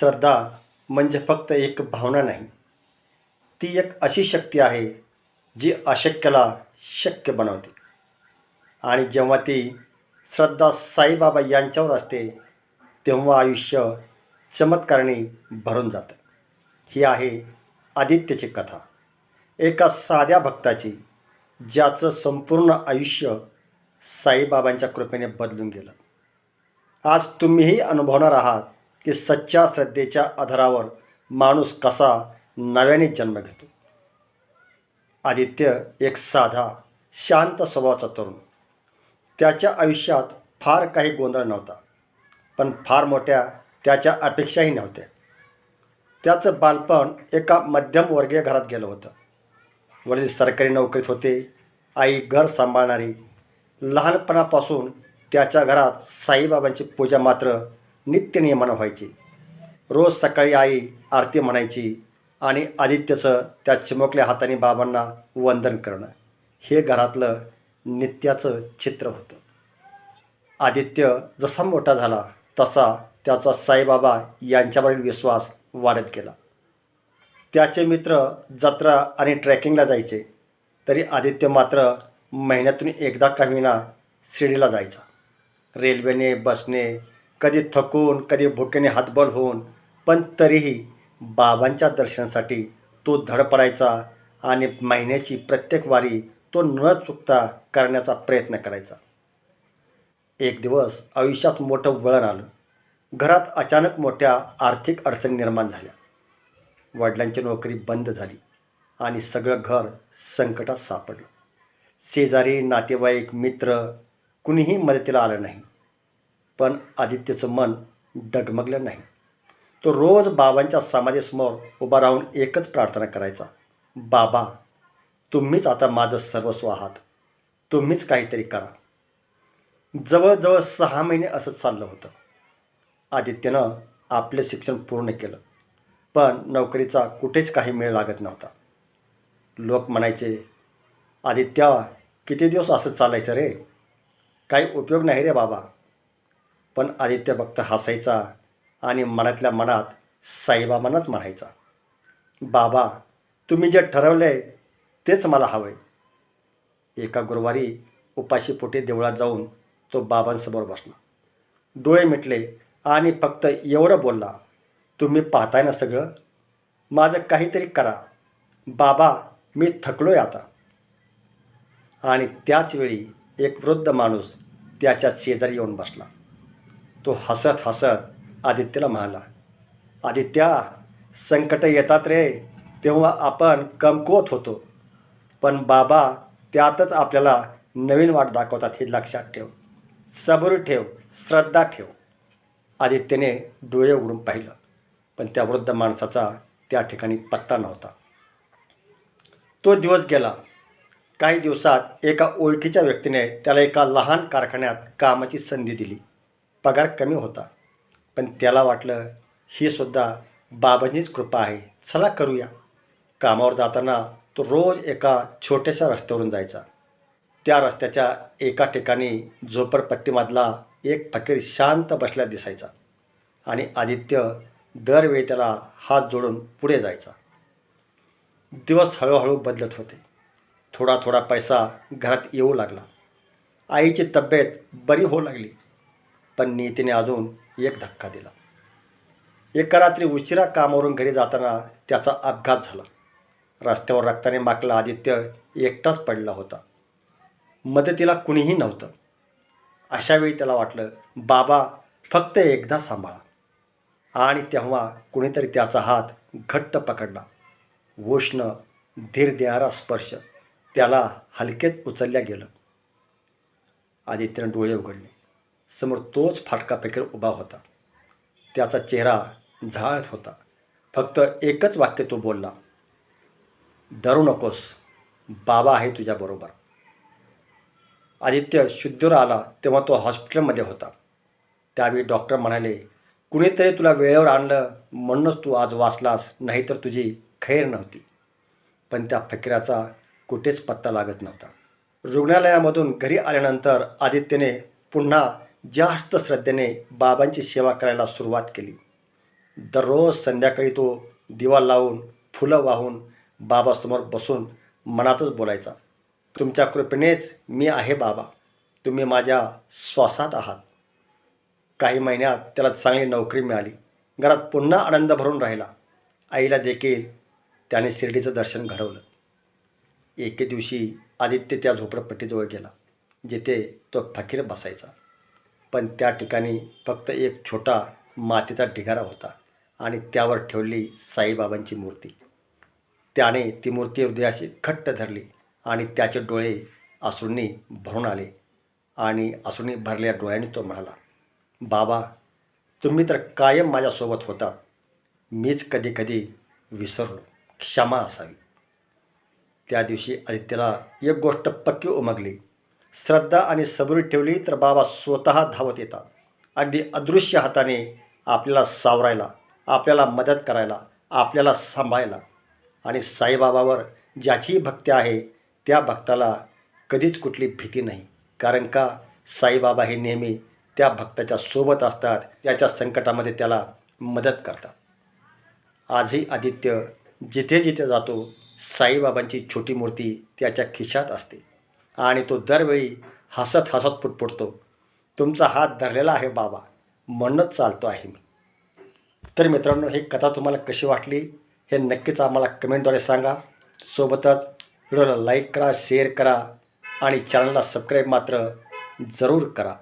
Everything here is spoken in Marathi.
श्रद्धा म्हणजे फक्त एक भावना नाही. ती एक अशी शक्ती आहे जी अशक्यला शक्य बनवते. आणि जेव्हा ती श्रद्धा साईबाबा यांच्यावर असते तेव्हा आयुष्य चमत्काराने भरून जातं. ही आहे आदित्यची कथा. एका साध्या भक्ताची ज्याचं संपूर्ण आयुष्य साईबाबांच्या कृपेने बदलून गेलं. आज तुम्हीही अनुभवणार आहात की सच्च्या श्रद्धेच्या आधारावर माणूस कसा नव्याने जन्म घेतो. आदित्य एक साधा शांत स्वभावाचा तरुण. त्याच्या आयुष्यात फार काही गोंधळ नव्हता पण फार मोठ्या त्याच्या अपेक्षाही नव्हत्या. त्याचं बालपण एका मध्यमवर्गीय घरात गेलं होतं. वडील सरकारी नोकरीत होते आई घर सांभाळणारी. लहानपणापासून त्याच्या घरात साईबाबांची पूजा मात्र नित्यनियमानं व्हायची रोज सकाळी आई आरती म्हणायची आणि आदित्यचं त्या चिमुकल्या हाताने बाबांना वंदन करणं. हे घरातलं नित्याचं चित्र होतं. आदित्य जसा मोठा झाला तसा त्याचा साईबाबा यांच्यावरील विश्वास वाढत गेला. त्याचे मित्र जत्रा आणि ट्रॅकिंगला जायचे तरी आदित्य मात्र महिन्यातून एकदा कमीना शिर्डीला जायचा. रेल्वेने बसने कधी थकून कधी भुकेने हातबल होऊन पण तरीही बाबांच्या दर्शनासाठी तो धडपडायचा आणि महिन्याची प्रत्येक वारी तो न चुकता करण्याचा प्रयत्न करायचा. एक दिवस आयुष्यात मोठं वळण आलं. घरात अचानक मोठ्या आर्थिक अडचणी निर्माण झाल्या. वडिलांची नोकरी बंद झाली आणि सगळं घर संकटात सापडलं. शेजारी नातेवाईक मित्र कुणीही मदतीला आलं नाही. पण आदित्यचं मन डगमगलं नाही. तो रोज बाबांच्या समाधीसमोर उभा राहून एकच प्रार्थना करायचा. बाबा तुम्हीच आता माझं सर्वस्व आहात. तुम्हीच काहीतरी करा. जवळजवळ सहा महिने असंच चाललं होतं. आदित्यनं आपले शिक्षण पूर्ण केलं. पण नोकरीचा कुठेच काही मेळ लागत नव्हता. लोक म्हणायचे आदित्य किती दिवस असं चालायचं रे? काही उपयोग नाही रे बाबा. पण आदित्य भक्त हसायचा आणि मनातल्या मनात साईबाबांनाच म्हणायचा बाबा तुम्ही जे ठरवलं आहे तेच मला हवं आहे एका गुरुवारी उपाशीपोटी देवळात जाऊन तो बाबांसमोर बसला. डोळे मिटले आणि फक्त एवढं बोलला तुम्ही पाहताय ना सगळं? माझं काहीतरी करा. बाबा मी थकलो आहे आता. आणि त्याचवेळी एक वृद्ध माणूस त्याच्या शेजारी येऊन बसला. तो हसत हसत आदित्यला म्हणाला आदित्या संकट येतात रे. तेव्हा आपण कमकुवत होतो. पण बाबा त्यातच आपल्याला नवीन वाट दाखवतात हे लक्षात ठेव. सबूर ठेव. श्रद्धा ठेव. आदित्यने डोळे उघडून पाहिलं पण त्या वृद्ध माणसाचा त्या ठिकाणी पत्ता नव्हता. तो दिवस गेला. काही दिवसात एका ओळखीच्या व्यक्तीने त्याला एका लहान कारखान्यात कामाची संधी दिली. पगार कमी होता. पण त्याला वाटलं ही सुद्धा बाबांचीच कृपा आहे. चला करूया. कामावर जाताना तो रोज एका छोट्याशा रस्त्यावरून जायचा. त्या रस्त्याच्या एका ठिकाणी झोपडपट्टीमधला एक फकीर शांत बसल्या दिसायचा आणि आदित्य दरवेळी त्याला हात जोडून पुढे जायचा. दिवस हळूहळू बदलत होते. थोडा थोडा पैसा घरात येऊ लागला. आईची तब्येत बरी होऊ लागली. पण नीतीने अजून एक धक्का दिला. एका रात्री उशिरा कामावरून घरी जाताना त्याचा अपघात झाला. रस्त्यावर रक्ताने माकला आदित्य एकटाच पडला होता. मदतीला कुणीही नव्हतं. अशावेळी त्याला वाटलं बाबा फक्त एकदा सांभाळा. आणि तेव्हा कुणीतरी त्याचा हात घट्ट पकडला. उष्ण धीर देणारा स्पर्श त्याला हलकेच उचलल्या गेलं. आदित्यनं डोळे उघडले. समोर तोच फाटका फकीर उभा होता. त्याचा चेहरा झाळत होता. फक्त एकच वाक्य तो बोलला डरू नकोस बाबा आहे तुझ्याबरोबर आदित्य शुद्धीवर आला तेव्हा तो हॉस्पिटलमध्ये होता. त्यावेळी डॉक्टर म्हणाले कुणीतरी तुला वेळेवर आणलं म्हणूनच तू आज वाचलास नाहीतर तुझी खैर नव्हती. पण त्या फकीराचा कुठेच पत्ता लागत नव्हता. रुग्णालयामधून घरी आल्यानंतर आदित्यने पुन्हा जास्त श्रद्धेने बाबांची सेवा करायला सुरुवात केली. दररोज संध्याकाळी तो दिवा लावून फुलं वाहून बाबासमोर बसून मनातच बोलायचा तुमच्या कृपेनेच मी आहे बाबा. तुम्ही माझ्या श्वासात आहात. काही महिन्यात त्याला चांगली नोकरी मिळाली. घरात पुन्हा आनंद भरून राहिला. आईला देखील त्याने शिर्डीचं दर्शन घडवलं. एके दिवशी आदित्य त्या झोपडपट्टीजवळ गेला जिथे तो फकीर बसायचा. पण त्या ठिकाणी फक्त एक छोटा मातीचा ढिगारा होता आणि त्यावर ठेवली साईबाबांची मूर्ती. त्याने ती मूर्ती हृदयाशी घट्ट धरली आणि त्याचे डोळे आसूंनी भरून आले आणि असूंनी भरलेल्या डोळ्यांनी तो म्हणाला बाबा तुम्ही तर कायम माझ्यासोबत होता. मीच कधी कधी विसरलो. क्षमा असावी. त्या दिवशी आदित्यला एक गोष्ट पक्की उमगली. श्रद्धा आणि सबरी ठेवली तर बाबा स्वतः धावत येतात. अगदी अदृश्य हाताने आपल्याला सावरायला आपल्याला मदत करायला आपल्याला सांभाळायला. आणि साईबाबावर ज्याची भक्ती आहे त्या भक्ताला कधीच कुठली भीती नाही. कारण का? साईबाबा हे नेहमी त्या भक्ताच्या सोबत असतात त्याच्या संकटामध्ये त्याला मदत करतात. आजही आदित्य जिथे जिथे जातो साईबाबांची छोटी मूर्ती त्याच्या खिशात असते. आणि तो दरवेळी हसत हसत पुटपुटतो. तुमचा हात धरलेला आहे बाबा म्हणूनच चालतो आहे मी. तर मित्रांनो ही कथा तुम्हाला कशी वाटली हे नक्कीच आम्हाला कमेंटद्वारे सांगा. सोबतच व्हिडिओला लाईक करा शेअर करा आणि चॅनलला सबस्क्राईब मात्र जरूर करा.